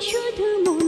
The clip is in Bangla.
说的梦